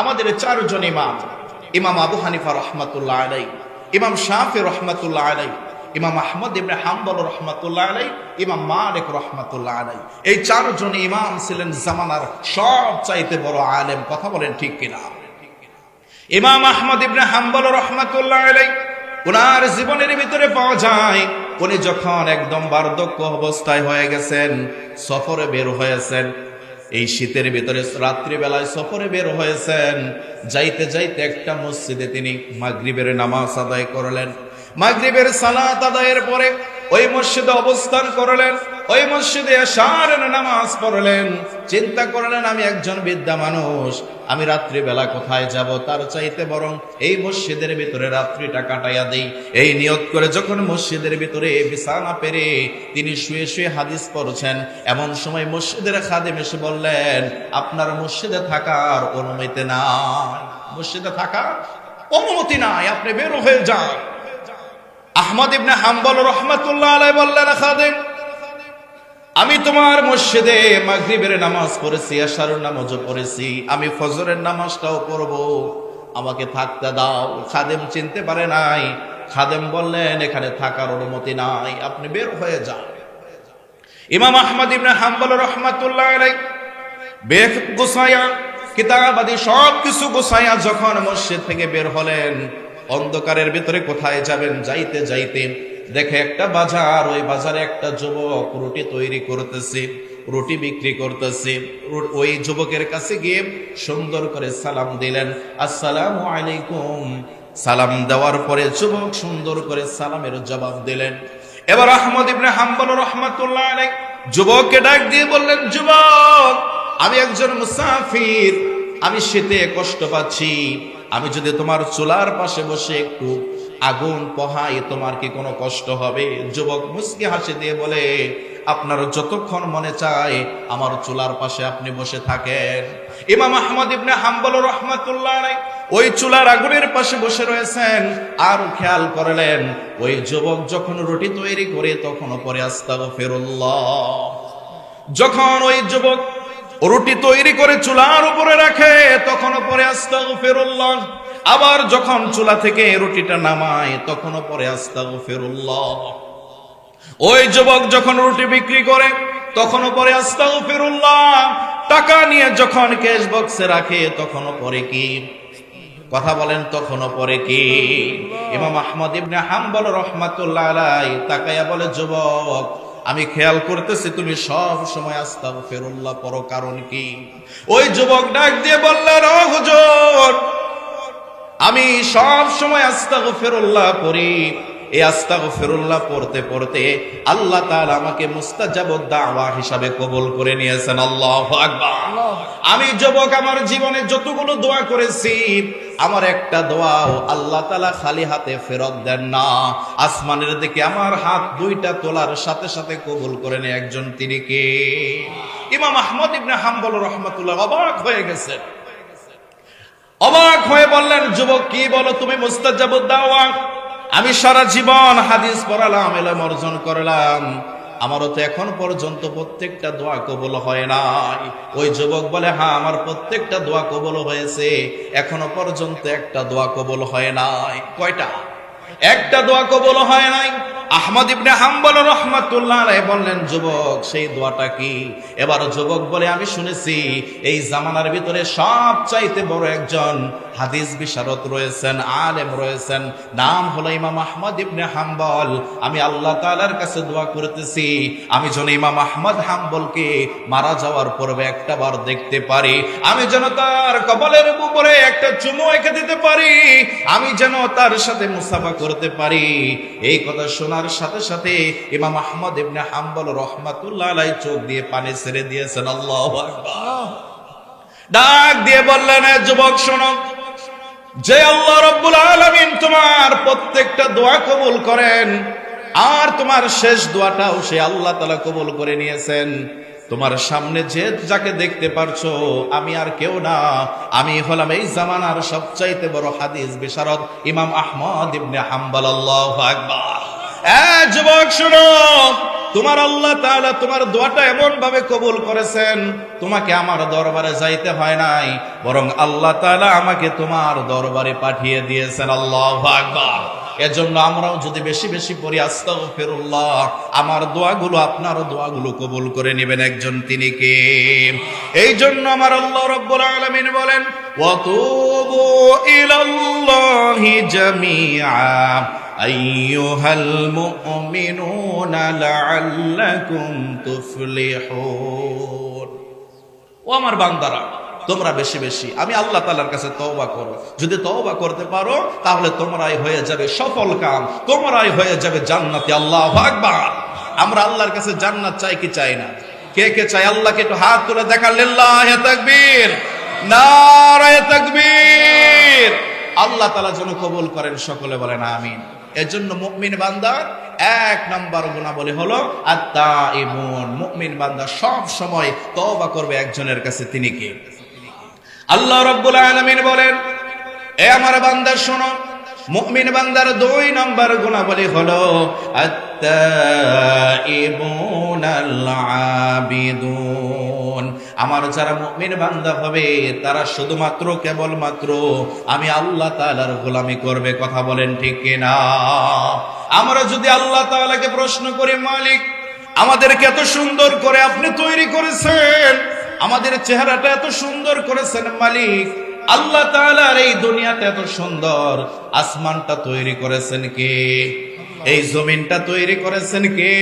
আমাদের চারজন ইমাম। ইমাম আবু হানিফা রহমাতুল্লাহ আলাই ইমাম শাফি রহমাতুল্লাহ আলাই ইমাম আহমদ ইবনে হাম্বল রহমাতুল্লাহ আলাই ইমাম মালিক রহমাতুল্লাহ আলাই এই চারজন ইমাম ছিলেন জামানার সব চাইতে বড় আলেম, কথা বলেন ঠিক কিনা? ইমাম আহমদ ইবনে হাম্বল রহমাতুল্লাহ আলাই ওনার জীবনের ভিতরে পাওয়া যায়, উনি যখন একদম বার্ধক্য অবস্থায় হয়ে গেছেন, সফরে বের হয়েছেন এই শীতের ভিতরে রাত্রিবেলায় সফরে বের হয়েছেন। যাইতে যাইতে একটা মসজিদে তিনি মাগরিবের নামাজ আদায় করলেন। মাগরিবের সালাত আদায়ের পরে ওই মসজিদে অবস্থান করলেন। ওই মসজিদে এশার নামাজ পড়লেন। চিন্তা করলেন, আমি একজন বিদ্যা মানুষ, আমি রাত্রিবেলা কোথায় যাব? তার চাইতে বরং এই মসজিদের ভিতরে রাত্রিটা কাটাইয়া দেই। এই নিয়ত করে যখন মসজিদের ভিতরে বিছানা পেরে তিনি শুয়ে শুয়ে হাদিস পড়ছেন, এমন সময় মসজিদের খাদেম এসে বললেন, আপনার মসজিদে থাকার অনুমতি নাই। মসজিদে থাকার অনুমতি নাই, আপনি বের হয়ে যান। আহমদ ইবনে হাম্বল রহমাতুল্লাহ আলাই বললেন, খাদেম আমি তোমার মসজিদে মাগরিবের নামাজ পড়েছি, আশারুর নামাজও পড়েছি, আমি ফজরের নামাজটাও পড়ব। আমাকে থাকতে দাও। খাদেম চিনতে পারে নাই। খাদেম বললেন, এখানে থাকার অনুমতি নাই, আপনি বের হয়ে যান। ইমাম আহমদ ইবনে হাম্বল রহমাতুল্লাহ বেখ গোসাইয়া কিতাবাদি সব কিছু গোসাইয়া যখন মসজিদ থেকে বের হলেন, অন্ধকারের ভিতরে কোথায় যাবেন? যাইতে যাইতে দেখে, একটা বাজার, ওই বাজারে একটা যুবক রুটি তৈরি করতেছে, রুটি বিক্রি করতেছে। ওই যুবকের কাছে গিয়ে সুন্দর করে সালাম দিলেন। আসসালামু আলাইকুম। সালাম দেওয়ার পরে যুবক সুন্দর করে সালামের জবাব দিলেন। এবার আহমদ ইবনে হাম্বল রহমাতুল্লাহ আলাই যুবককে ডাক দিয়ে বললেন, যুবক, আমি একজন মুসাফির। আমি শীতে কষ্ট পাচ্ছি। আমি যদি তোমার চুলার পাশে বসে একটু আগুন পোহাই তোমার কি কোনো কষ্ট হবে? যুবক মুসকি হাসি দিয়ে বলে, আপনার যতক্ষণ মনে চায়, আমার চুলার পাশে আপনি বসে থাকেন। ইমাম আহমদ ইবনে হাম্বল রহমাতুল্লাহ ওই চুলার আগুনের পাশে বসে রয়েছেন। আর খেয়াল করলেন, ওই যুবক যখন রুটি তৈরি করে তখন পরে আস্তাগফিরুল্লাহ। যখন ওই যুবক রুটি তৈরি করে চুলার উপরে রাখে তখন পরে আস্তাগফিরুল্লাহ। আবার যখন চুলা থেকে রুটিটা নামায়, তখনও পরে আস্তাগফিরুল্লাহ। ওই যুবক যখন রুটি বিক্রি করে, তখনও পরে আস্তাগফিরুল্লাহ। টাকা নিয়ে যখন ক্যাশ বক্সে রাখে, তখনও পরে কি? কথা বলেন, তখনও পরে কি? ইমাম আহমদ ইবনে হাম্বল রহমাতুল্লাহ তাকায়া বলে, যুবক, আমি খেয়াল করতেছি, তুমি সব সময় আস্তাগফিরুল্লাহ পর কারণ কি? ওই যুবক ডাক দিয়ে বললেন ও আমি সব সময় আস্তাগফিরুল্লাহ পড়ি এই আস্তাগফিরুল্লাহ পড়তে পড়তে আল্লাহ তাআলা আমাকে মুস্তাজাবুদ দাওয়া হিসাবে কবুল করে নিয়েছেন। আল্লাহু আকবার। আমি যুবক, আমার জীবনে যতগুলো দোয়া করেছি, আমার একটা দোয়াও আল্লাহ তাআলা খালি হাতে ফেরত দেন না। আসমানের দিকে আমার হাত দুইটা তোলার সাথে সাথে কবুল করে নেয়। একজন তিনি কে? ইমাম আহমদ ইবনে হাম্বল রহমাতুল্লাহ অবাক হয়ে গেছেন। অবাক হয়ে বললেন, যুবক, কি বলো তুমি আমি সারা জীবন হাদিস পড়ালাম, এলাম, অর্জন করলাম। আমারও তো এখন পর্যন্ত প্রত্যেকটা দোয়া কবল হয় নাই। ওই যুবক বলে হ্যাঁ আমার প্রত্যেকটা দোয়া কবল হয়েছে। এখনও পর্যন্ত একটা দোয়া কবল হয় নাই। কয়টা? একটা দোয়া কবল হয় নাই। আহমদ ইবনে হাম্বল রহমাতুল্লাহ বললেন, যুবক, সেই দোয়াটা কি? এবার যুবক বলে, আমি শুনেছি, এই জামানার ভিতরে সব চাইতে বড় একজন হাদিস বিশারদ রয়েছেন, আলেম রয়েছেন, নাম হলো ইমাম আহমদ ইবনে হাম্বল। আমি আল্লাহ তাআলার কাছে দোয়া করতেছি, আমি যেন ইমাম আহমদ হাম্বলকে মারা যাওয়ার পূর্বে একটা বার দেখতে পারি। আমি যেন তার কবলের উপরে একটা চুমু এঁকে দিতে পারি। আমি যেন তার সাথে মুসাফা করতে পারি। এই কথা শোনার সাথে সাথে ইমাম আহমদ ইবনে হাম্বল রহমাতুল্লাহ আলাই চোখ দিয়ে পানি ছেড়ে দিয়েছেন, আল্লাহ ডাক দিয়ে বললেন যুবক, শোনো। যে আল্লাহ রব্বুল আলামিন তোমার প্রত্যেকটা দোয়া কবুল করেন, আর তোমার শেষ দোয়াটাও সে আল্লাহ তাআলা কবুল করে নিয়েছেন। তোমার সামনে যে যাকে দেখতে পারছ, আমি আর কেউ না। আমি হলাম এই জামানার সবচাইতে বড় হাদিস বিশারদ ইমাম আহমদ ইবনে হাম্বল, আল্লাহু আকবার। যুবক, শুনো। তোমার আল্লাহ তাহলে তোমার দোয়াটা এমন ভাবে কবুল করেছেন, তোমাকে আমার দরবারে যাইতে হয় নাই, বরং আল্লাহ তাহলে আমাকে তোমার দরবারে পাঠিয়ে দিয়েছেন। আল্লাহ আকবার। এজন্য আমরাও যদি বেশি বেশি পড়ি, আস্তাগফিরুল্লাহ, আমার দোয়াগুলো, আপনার দোয়াগুলো কবুল করে নেবেন একজন তিনি কে? এই জন্য আমার আল্লাহ রব্বুল আলামিন বলেন, ওয়াতুবু ইলাল্লাহি জামিআ, আইয়ুহাল মুমিনুনা লাআল্লাকুম তুফলিহুন। ও আমার বান্দারা তোমরা বেশি বেশি, আমি আল্লাহ তালার কাছে তওবা করো। যদি তওবা করতে পারো, তাহলে তোমরাই হয়ে যাবে সফল কাম, তোমরাই হয়ে যাবে জান্নাতি। আল্লাহ আকবার। আমরা আল্লাহর কাছে জান্নাত চাই কি চাই না? কে কে চাই? আল্লাহকে একটু হাত তুলে দেখা লিল্লাহ তাকবীর। নারায়ে তাকবীর। আল্লাহ তালা যেন কবুল করেন, সকলে বলেন আমিন। এজন্য মুমিন বান্দা, এক নাম্বার গুণাবলী হলো আত্মা ইমুন মুমিন বান্দা সব সময় তওবা করবে একজনের কাছে, তিনি কে? আল্লাহ রব্বুল আলমিন বলেন, এ আমার বান্দা, শোনো, মুমিন বান্দার দুই নম্বর গুণাবলী হলো আমার যারা মুমিন বান্দা হবে, তারা শুধুমাত্র, কেবলমাত্র আমি আল্লাহ তাআলার গোলামি করবে, কথা বলেন ঠিক কিনা? আমরা যদি আল্লাহ তাআলাকে প্রশ্ন করি, মালিক, আমাদেরকে এত সুন্দর করে আপনি তৈরি করেছেন আমাদের চেহারাটা এত সুন্দর করেছেন মালিক। আল্লাহ তাআলার এই দুনিয়াটা এত সুন্দর। আসমানটা তৈরি করেছেন কে? এই জমিনটা তৈরি করেছেন কে?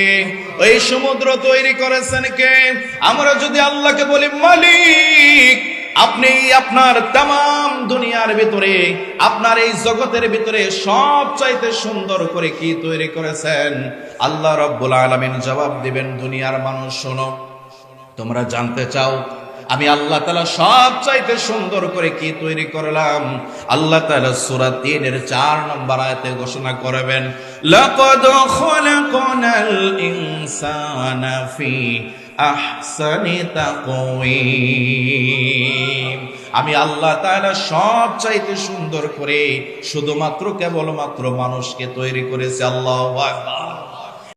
এই সমুদ্র তৈরি করেছেন কে? আমরা যদি আল্লাহকে বলি, মালিক, আপনি আপনার তাম দুনিয়ার ভিতরে, আপনার এই জগতের ভিতরে সব চাইতে সুন্দর করে কি তৈরি করেছেন? আল্লাহ রব্বুল আলামিন জবাব দিবেন, দুনিয়ার মানুষ শোনো। তোমরা জানতে চাও, আমি আল্লাহ তালা সব চাইতে সুন্দর করে কি তৈরি করলাম? আল্লাহ তালা সুরা তিনের চার নম্বর আয়তে ঘোষণা করবেন আমি আল্লাহ তাআলা সব চাইতে সুন্দর করে শুধুমাত্র কেবলমাত্র মানুষকে তৈরি করেছে, আল্লাহ আকবার।